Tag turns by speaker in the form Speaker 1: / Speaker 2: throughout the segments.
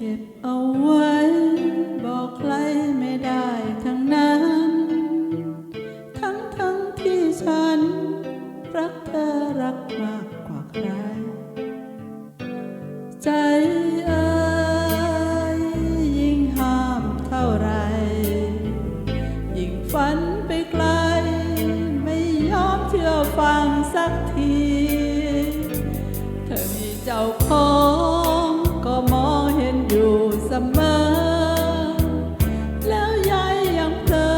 Speaker 1: เก็บเอาไว้บอกใครไม่ได้ทั้งนั้น ทั้งทั้งที่ฉัน รักเธอรักมากกว่าใคร ใจเอ่ยยิ่งห้ามเท่าไร ยิ่งฝันไปไกล ไม่ยอมเชื่อฟังสักที เธอมีเจ้าของ อยู่เสมอแล้วยายยังเผลอ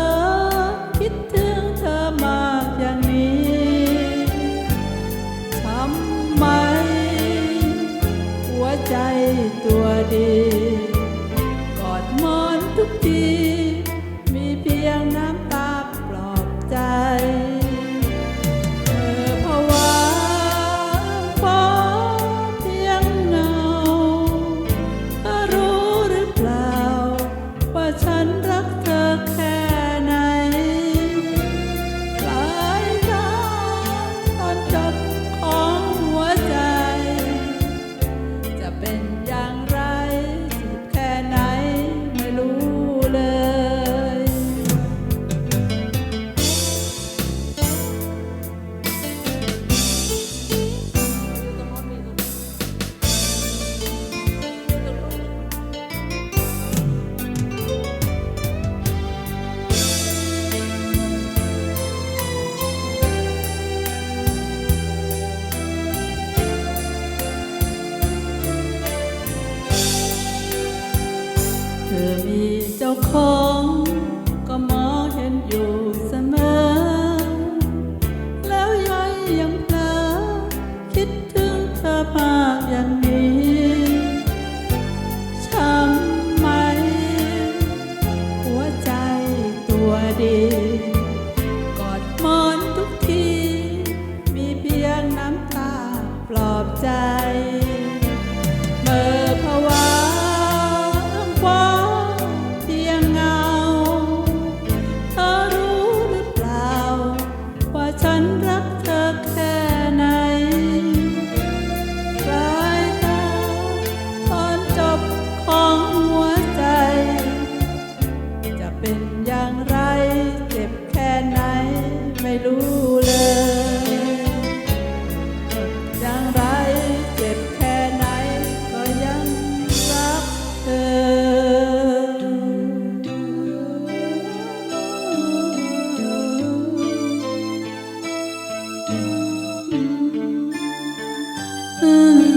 Speaker 1: คิดถึงเธอมากอย่างนี้ทำไม หัวใจตัวดี เธอมีเจ้าของก็มองเห็นอยู่เสมอ อ